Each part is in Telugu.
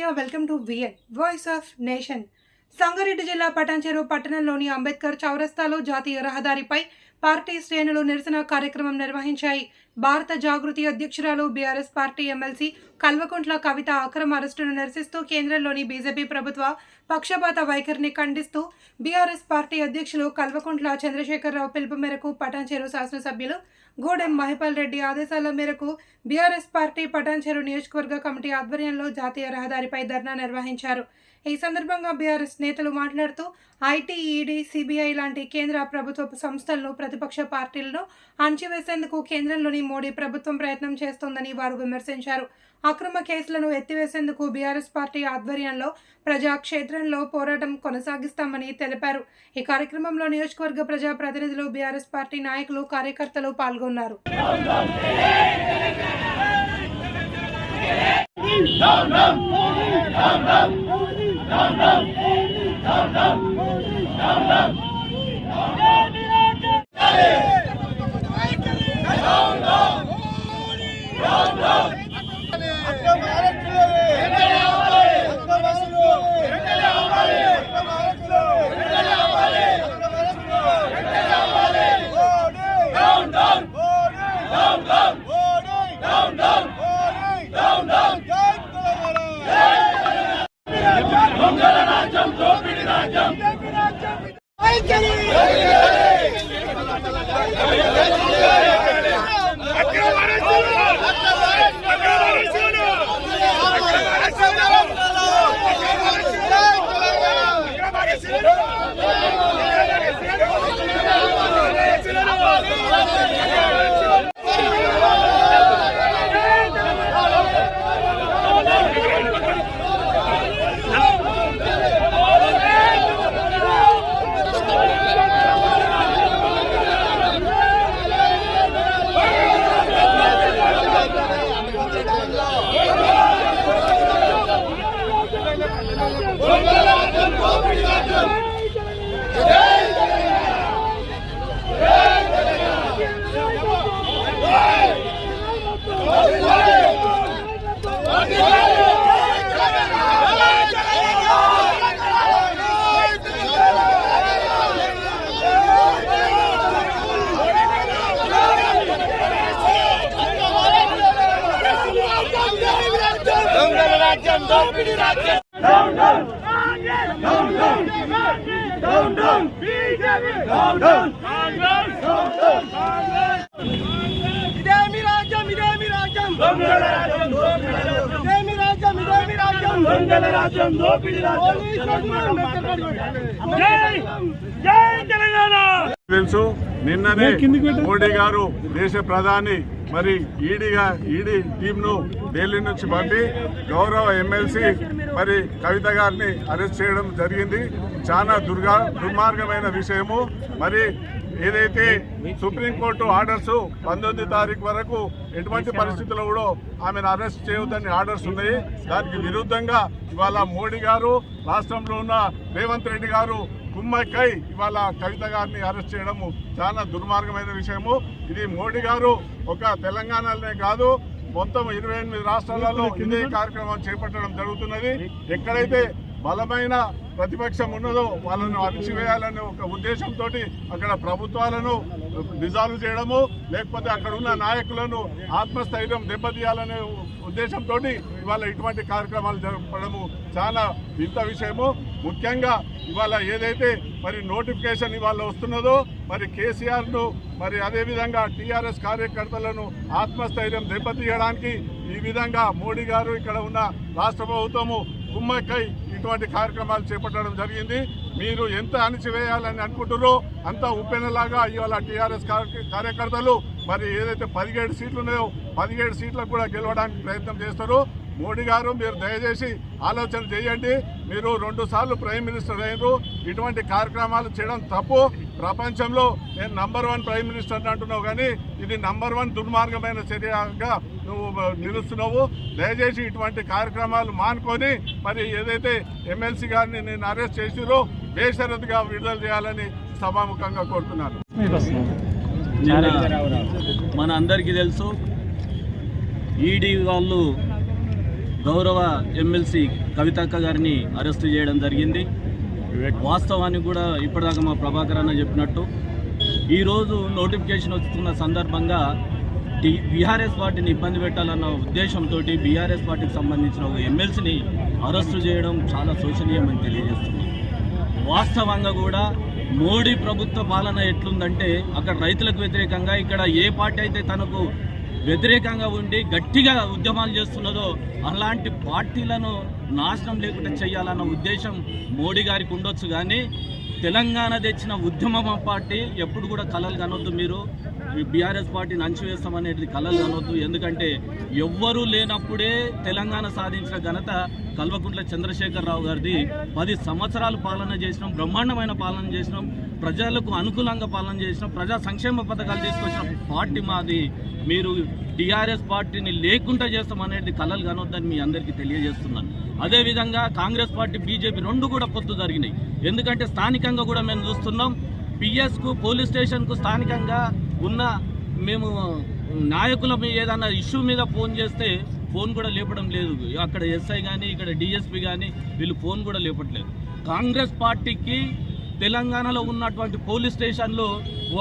Media welcome to VN voice of nation Sangareddy జిల్లా పటాన్చెరు పట్టణంలోని అంబేద్కర్ చౌరస్తాలో జాతీయ రహదారిపై పార్టీ శ్రేణులు నిరసన కార్యక్రమం నిర్వహించాయి. భారత జాగృతి అధ్యక్షురాలు BRS party MLC Kalvakuntla Kavitha అక్రమ అరెస్టును నిరసిస్తూ కేంద్రంలోని బీజేపీ ప్రభుత్వ పక్షపాత వైఖరిని ఖండిస్తూ బీఆర్ఎస్ పార్టీ అధ్యక్షులు కల్వకుంట్ల చంద్రశేఖరరావు పిలుపు మేరకు పటాన్చెరు శాసనసభ్యులు గూడెం మహిపాల్ రెడ్డి ఆదేశాల మేరకు బీఆర్ఎస్ పార్టీ పటాన్చెరు నియోజకవర్గ కమిటీ ఆధ్వర్యంలో జాతీయ రహదారిపై ధర్నా నిర్వహించారు. ఈ సందర్భంగా బీఆర్ఎస్ నేతలు మాట్లాడుతూ ఐటీ ఈడీ సిబిఐ లాంటి కేంద్ర ప్రభుత్వ సంస్థలను ప్రతిపక్ష పార్టీలను అణచివేసేందుకు కేంద్రంలోని మోడీ ప్రభుత్వం ప్రయత్నం చేస్తోందని వారు విమర్శించారు. అక్రమ కేసులను ఎత్తివేసేందుకు బీఆర్ఎస్ పార్టీ ఆధ్వర్యంలో ప్రజాక్షేత్రంలో పోరాటం కొనసాగిస్తామని తెలిపారు. ఈ కార్యక్రమంలో నియోజకవర్గ ప్రజా ప్రతినిధులు బీఆర్ఎస్ పార్టీ నాయకులు కార్యకర్తలు పాల్గొన్నారు. దోపిడి రాజ్యం down down down down down down BJP down down Congress down down Congress. ఇదేమి రాజ్యం ఇదేమి రాజ్యం దొంగల రాజ్యం దోపిడి రాజ్యం ఇదేమి రాజ్యం ఇదేమి రాజ్యం దొంగల రాజ్యం దోపిడి రాజ్యం జై జై తెలంగాణ తెలుసు నిన్ననే మోడీ గారు దేశ ప్రధాని మరి ఈడీగా ఈడీ టీంను ఢిల్లీ నుంచి పంపి గౌరవ ఎమ్మెల్సీ మరి కవిత గారిని అరెస్ట్ చేయడం జరిగింది. చాలా దుర్గా దుర్మార్గమైన విషయము. మరి ఏదైతే సుప్రీంకోర్టు ఆర్డర్స్ పంతొమ్మిది తారీఖు వరకు ఎటువంటి పరిస్థితుల్లో కూడా ఆమెను అరెస్ట్ చేయవద్దని ఆర్డర్స్ ఉన్నాయి. దానికి విరుద్ధంగా ఇవాళ మోడీ గారు రాష్ట్రంలో ఉన్న రేవంత్ రెడ్డి గారు కుమ్మక్కై ఇవాళ కవిత గారిని అరెస్ట్ చేయడము చాలా దుర్మార్గమైన విషయము. ఇది మోడీ గారు ఒక తెలంగాణలోనే కాదు మొత్తం ఇరవై ఎనిమిది రాష్ట్రాలలో ఇదే కార్యక్రమం చేపట్టడం జరుగుతున్నది. ఎక్కడైతే బలమైన ప్రతిపక్షం ఉన్నదో వాళ్ళను అణిచివేయాలనే ఒక ఉద్దేశంతో అక్కడ ప్రభుత్వాలను డిజాల్వ్ చేయడము లేకపోతే అక్కడ ఉన్న నాయకులను ఆత్మస్థైర్యం దెబ్బతీయాలనే ఉద్దేశంతో ఇవాళ ఇటువంటి కార్యక్రమాలు జరపడము చాలా వింత విషయము. ముఖ్యంగా ఇవాళ ఏదైతే మరి నోటిఫికేషన్ ఇవాళ వస్తున్నదో మరి కేసీఆర్ను మరి అదేవిధంగా టీఆర్ఎస్ కార్యకర్తలను ఆత్మస్థైర్యం దెబ్బతీయడానికి ఈ విధంగా మోడీ గారు ఇక్కడ ఉన్న రాష్ట్ర ప్రభుత్వము కుమ్మక్కై ఇటువంటి కార్యక్రమాలు చేపట్టడం జరిగింది. మీరు ఎంత అణిచివేయాలని అనుకుంటున్నారో అంత ఉప్పెనలాగా ఇవాళ టీఆర్ఎస్ కార్యకర్తలు మరి ఏదైతే పదిహేడు సీట్లు ఉన్నాయో పదిహేడు సీట్లకు కూడా గెలవడానికి ప్రయత్నం చేస్తారు. మోడీ గారు మీరు దయచేసి ఆలోచన చేయండి. మీరు రెండు సార్లు ప్రైమ్ మినిస్టర్ అయ్యారు ఇటువంటి కార్యక్రమాలు చేయడం తప్పు. ప్రపంచంలో నేను నంబర్ వన్ ప్రైమ్ మినిస్టర్ అంటున్నావు కానీ ఇది నంబర్ వన్ దుర్మార్గమైన చర్యగా నువ్వు నిలుస్తున్నావు. దయచేసి ఇటువంటి కార్యక్రమాలు మానుకొని మరి ఏదైతే ఎమ్మెల్సీ గారిని నేను అరెస్ట్ చేసిరో బేషరతుగా విడుదల చేయాలని సభాముఖంగా కోరుతున్నాను. మన అందరికీ తెలుసు ఈడీ వాళ్ళు గౌరవ ఎమ్మెల్సీ కవితక్క గారిని అరెస్టు చేయడం జరిగింది. వాస్తవానికి కూడా ఇప్పటిదాకా మా ప్రభాకర్ అన్న చెప్పినట్టు. ఈరోజు నోటిఫికేషన్ వస్తున్న సందర్భంగా టీ బీఆర్ఎస్ పార్టీని ఇబ్బంది పెట్టాలన్న ఉద్దేశంతో బీఆర్ఎస్ పార్టీకి సంబంధించిన ఒక ఎమ్మెల్సీని అరెస్టు చేయడం చాలా శోచనీయమని తెలియజేస్తుంది. వాస్తవంగా కూడా మోడీ ప్రభుత్వ పాలన ఎట్లుందంటే అక్కడ రైతులకు వ్యతిరేకంగా ఇక్కడ ఏ పార్టీ అయితే తనకు వ్యతిరేకంగా ఉండి గట్టిగా ఉద్యమాలు చేస్తున్నదో అలాంటి పార్టీలను నాశనం లేకుండా చేయాలన్న ఉద్దేశం మోడీ గారికి ఉండొచ్చు కానీ తెలంగాణ తెచ్చిన ఉద్యమ పార్టీ ఎప్పుడు కూడా కలలు కనొద్దు మీరు. బీఆర్ఎస్ పార్టీని అంచివేస్తామనేది కలలు కనొద్దు. ఎందుకంటే ఎవ్వరూ లేనప్పుడే తెలంగాణ సాధించిన ఘనత కల్వకుంట్ల చంద్రశేఖరరావు గారిది. పది సంవత్సరాలు పాలన చేసినాం బ్రహ్మాండమైన పాలన చేసినాం ప్రజలకు అనుకూలంగా పాలన చేసినాం ప్రజా సంక్షేమ పథకాలు తీసుకొచ్చిన. పార్టీ మాది. మీరు టీఆర్ఎస్ పార్టీని లేకుండా చేస్తామనేది కలలు కనొద్దని మీ అందరికీ తెలియజేస్తున్నాను. అదేవిధంగా కాంగ్రెస్ పార్టీ బీజేపీ రెండు కూడా పొత్తు జరిగినాయి. ఎందుకంటే స్థానికంగా కూడా మేము చూస్తున్నాం పిఎస్కు పోలీస్ స్టేషన్కు స్థానికంగా ఉన్న మేము నాయకుల మీ ఏదైనా ఇష్యూ మీద ఫోన్ చేస్తే ఫోన్ కూడా లేపడం లేదు. అక్కడ ఎస్ఐ కానీ ఇక్కడ డిఎస్పీ కానీ వీళ్ళు ఫోన్ కూడా లేపట్లేదు. కాంగ్రెస్ పార్టీకి తెలంగాణలో ఉన్నటువంటి పోలీస్ స్టేషన్లు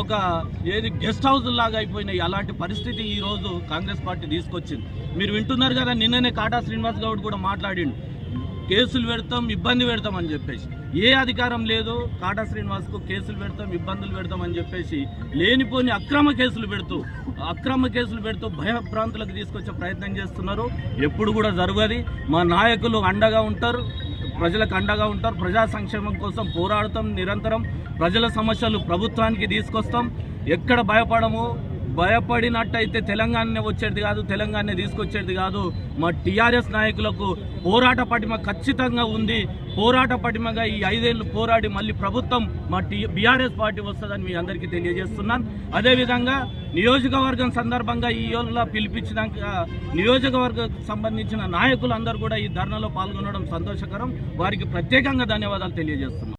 ఒక ఏది గెస్ట్ హౌస్ లాగా అయిపోయినాయి. అలాంటి పరిస్థితి ఈరోజు కాంగ్రెస్ పార్టీ తీసుకొచ్చింది. మీరు వింటున్నారు కదా నిన్ననే కాటా శ్రీనివాస్ గౌడ్ కూడా మాట్లాడిండు. కేసులు పెడతాం ఇబ్బంది పెడతాం అని చెప్పేసి. ఏ అధికారం లేదు కాటా శ్రీనివాస్కు కేసులు పెడతాం ఇబ్బందులు పెడతాం అని చెప్పేసి లేనిపోని అక్రమ కేసులు పెడుతూ అక్రమ కేసులు పెడుతూ భయభ్రాంతులకు తీసుకొచ్చే ప్రయత్నం చేస్తున్నారు. ఎప్పుడు కూడా జరగదు. మా నాయకులు అండగా ఉంటారు. ప్రజలకు అండగా ఉంటారు. ప్రజా సంక్షేమం కోసం పోరాడతాం. నిరంతరం ప్రజల సమస్యలు ప్రభుత్వానికి తీసుకొస్తాం. ఎక్కడ భయపడము భయపడినట్టయితే తెలంగాణనే వచ్చేది కాదు తెలంగాణనే తీసుకొచ్చేది కాదు. మా టీఆర్ఎస్ నాయకులకు పోరాట పటిమ ఖచ్చితంగా ఉంది. పోరాట పటిమగా ఈ ఐదేళ్ళు పోరాడి మళ్ళీ ప్రభుత్వం మా టీ బీఆర్ఎస్ పార్టీ వస్తుందని మీ అందరికీ తెలియజేస్తున్నాను. అదేవిధంగా నియోజకవర్గం సందర్భంగా ఈ యోజన పిలిపించినాక నియోజకవర్గం సంబంధించిన నాయకులందరూ కూడా ఈ ధర్నాలో పాల్గొనడం సంతోషకరం. వారికి ప్రత్యేకంగా ధన్యవాదాలు తెలియజేస్తున్నాను